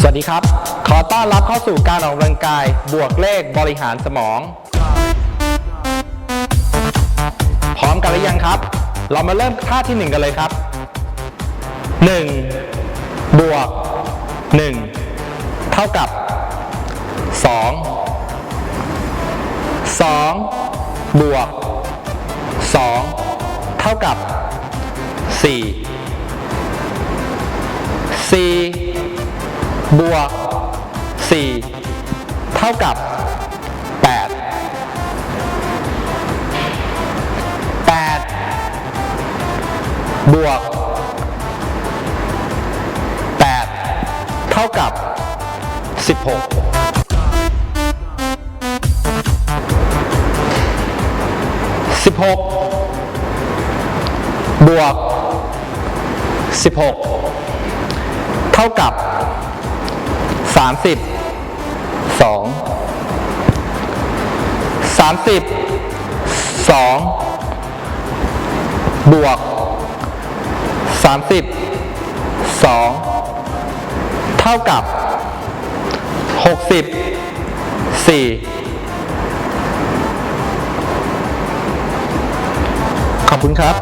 สวัสดีครับ ขอต้อนรับเข้าสู่การออกกำลังกาย บวกเลขบริหารสมอง พร้อมกันหรือยังครับ เรามาเริ่มท่าที่ 1 กันเลยครับ 1 บวก 1 เท่ากับ 2 2 บวก 2 เท่ากับ 4 4 บวก 4 เท่ากับ 8 8 บวก 8 เท่ากับ 16 16บวก16เท่ากับ 30 2 30 2บวก30 2เท่ากับ60 4ขอบคุณครับ